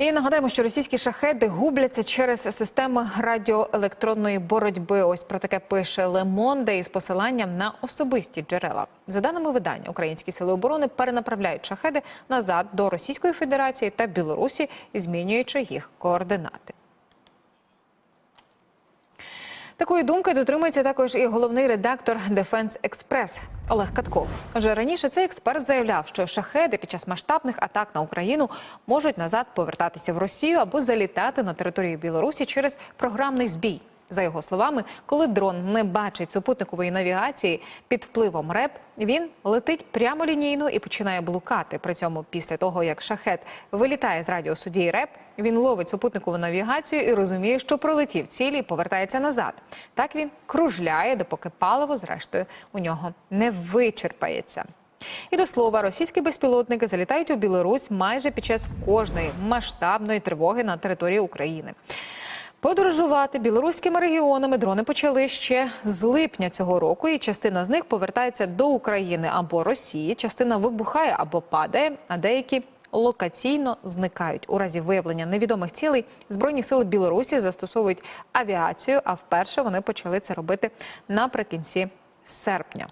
І нагадаємо, що російські шахеди губляться через системи радіоелектронної боротьби. Ось про таке пише Лемонде із посиланням на особисті джерела. За даними видання, українські сили оборони перенаправляють шахеди назад до Російської Федерації та Білорусі, змінюючи їх координати. Такої думки дотримується також і головний редактор Дефенс Експрес Олег Катков. Вже раніше цей експерт заявляв, що шахеди під час масштабних атак на Україну можуть назад повертатися в Росію або залітати на територію Білорусі через програмний збій. За його словами, коли дрон не бачить супутникової навігації під впливом РЕП, він летить прямолінійно і починає блукати. При цьому, після того як шахет вилітає з радіусу дії РЕП, він ловить супутникову навігацію і розуміє, що пролетів цілі і повертається назад. Так він кружляє, допоки паливо, зрештою, у нього не вичерпається. І до слова, російські безпілотники залітають у Білорусь майже під час кожної масштабної тривоги на території України. Подорожувати білоруськими регіонами дрони почали ще з липня цього року, і частина з них повертається до України або Росії. Частина вибухає або падає, а деякі локаційно зникають. У разі виявлення невідомих цілей збройні сили Білорусі застосовують авіацію. А вперше вони почали це робити наприкінці серпня.